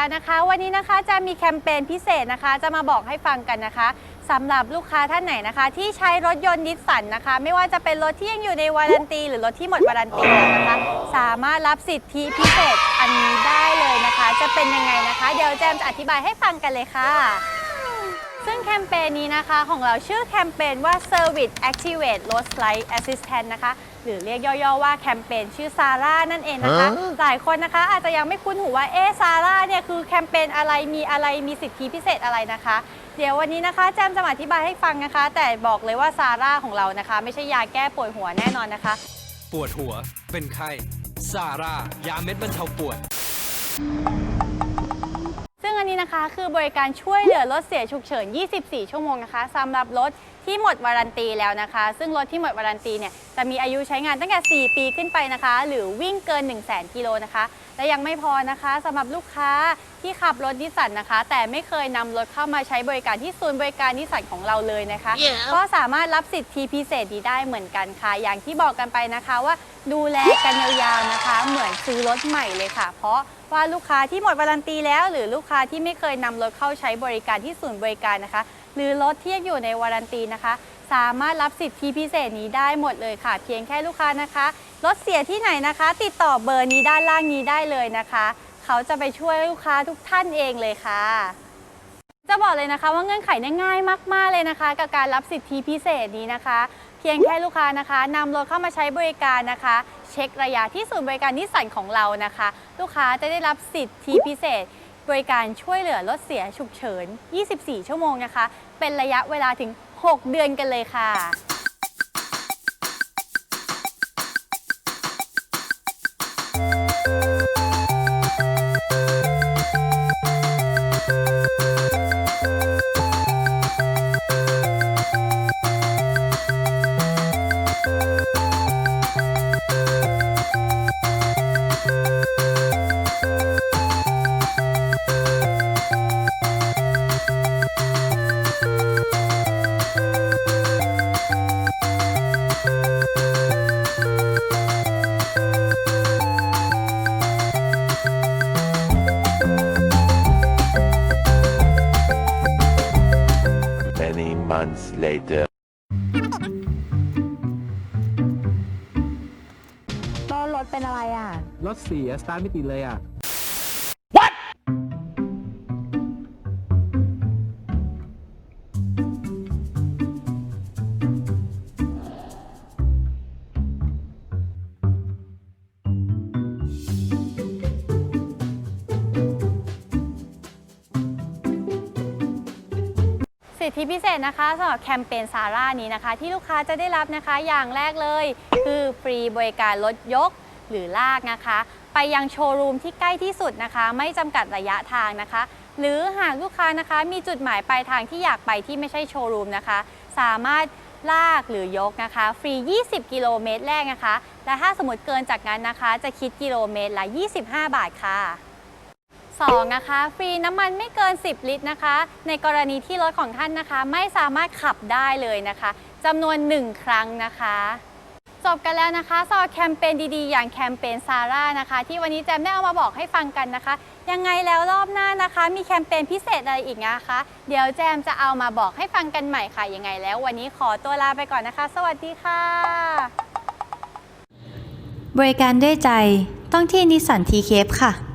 แล้วนะคะ วันนี้นะคะจะมีแคมเปญพิเศษนะคะ จะมาบอกให้ฟังกันนะคะสำหรับลูกค้าท่านไหนนะคะ ที่ใช้รถยนต์นิสสันนะคะ ไม่ว่าจะเป็นรถที่ยังอยู่ในวารันตี หรือรถที่หมดวารันตีแล้วนะคะ สามารถรับสิทธิพิเศษอันนี้ได้เลยนะคะ จะเป็นยังไงนะคะ เดี๋ยวแจมจะอธิบายให้ฟังกันเลยค่ะ ซึ่งแคมเปญนี้นะคะของเราชื่อแคมเปญว่า Service Activate Road Slide Assistant นะคะ หรือเรียกย่อๆว่าแคมเปญชื่อซาร่านั่นเองนะคะ หลายคนนะคะอาจจะยังไม่คุ้นหูว่าเอ๊ะซาร่าเนี่ยคือแคมเปญอะไรมีอะไรมีสิทธิพิเศษอะไรนะคะ เดี๋ยววันนี้นะคะแจมจะมาอธิบายให้ฟังนะคะ แต่บอกเลยว่าซาร่าของเรานะคะ ไม่ใช่ยาแก้ปวดหัวแน่นอนนะคะ ปวดหัวเป็นไข้ซาร่ายาเม็ดบรรเทาปวดซึ่งอั นะคะ คือบริการช่วยเหลือรถเสียฉุกเฉิน 24 ชั่วโมงนะคะสำหรับรถที่หมดวารันตีแล้วนะคะ ซึ่งรถที่หมดวารันตีเนี่ยจะมีอายุใช้งานตั้งแต่ 4 ปีขึ้นไปนะคะ หรือวิ่งเกิน 1 0 0 0 0แกิโลนะคะ และยังไม่พอนะคะสำหรับลูกค้า ที่ขับรถนิสสันนะคะ แต่ไม่เคยนำรถเข้ามาใช้บริการที่ศูนย์บริการนิสสันของเราเลยนะคะก็สามารถรับสิทธิพิเศษนี้ได้เหมือนกันค่ะ อย่างที่บอกกันไปนะคะว่าดูแลกันยาวๆนะคะ เหมือนซื้อรถใหม่เลยค่ะ เพราะว่าลูกค้าที่หมดวารันตีแล้ว หรือลูกค้าที่ไม่เคยนำรถเข้าใช้บริการที่ศูนย์บริการนะคะ หรือรถที่ยังอยู่ในวารันตีนะคะ สามารถรับสิทธิพิเศษนี้ได้หมดเลยค่ะ เพียงแค่ลูกค้านะคะรถเสียที่ไหนนะคะ ติดต่อเบอร์นี้ด้านล่างนี้ได้เลยนะคะ เขาจะไปช่วยลูกค้าทุกท่านเองเลยค่ะ จะบอกเลยนะคะว่าเงื่อนไขง่ายมาก ๆ เลยนะคะ กับการรับสิทธิพิเศษนี้นะคะ เพียงแค่ลูกค้านะคะนำรถเข้ามาใช้บริการนะคะ เช็คระยะที่ศูนย์บริการนิสสันของเรานะคะ ลูกค้าจะได้รับสิทธิพิเศษบริการช่วยเหลือรถเสียฉุกเฉิน 24 ชั่วโมงนะคะ เป็นระยะเวลาถึง 6 เดือนกันเลยค่ะ months later. แล้วรถเป็นอะไรอะ รถเสียสตาร์ทไม่ติดเลยอะ สิทธิพิเศษนะคะสำหรับแคมเปญซาร่านี้นะคะ ที่ลูกค้าจะได้รับนะคะอย่างแรกเลย คือฟรีบริการรถยกหรือลากนะคะ ไปยังโชว์รูมที่ใกล้ที่สุดนะคะ ไม่จำกัดระยะทางนะคะ หรือหากลูกค้านะคะมีจุดหมายปลายทางที่อยากไปที่ไม่ใช่โชว์รูมนะคะ สามารถลากหรือยกนะคะ ฟรี 20 กิโลเมตรแรกนะคะ และถ้าสมมติเกินจากนั้นนะคะ จะคิดกิโลเมตรละ 25 บาทค่ะ 2 นะคะ ฟรีน้ำมันไม่เกิน 10 ลิตรนะคะ ในกรณีที่รถของท่านนะคะ ไม่สามารถขับได้เลยนะคะจำนวน 1 ครั้งนะคะจบกันแล้วนะคะสำหรับแคมเปญดีๆ อย่างแคมเปญซาร่านะคะ ที่วันนี้แจมได้เอามาบอกให้ฟังกันนะคะ ยังไงแล้วรอบหน้านะคะ มีแคมเปญพิเศษอะไรอีกนะคะ เดี๋ยวแจมจะเอามาบอกให้ฟังกันใหม่ค่ะ ยังไงแล้ววันนี้ขอตัวลาไปก่อนนะคะ สวัสดีค่ะ บริการด้วยใจต้องที่นิสสันทีเคฟค่ะ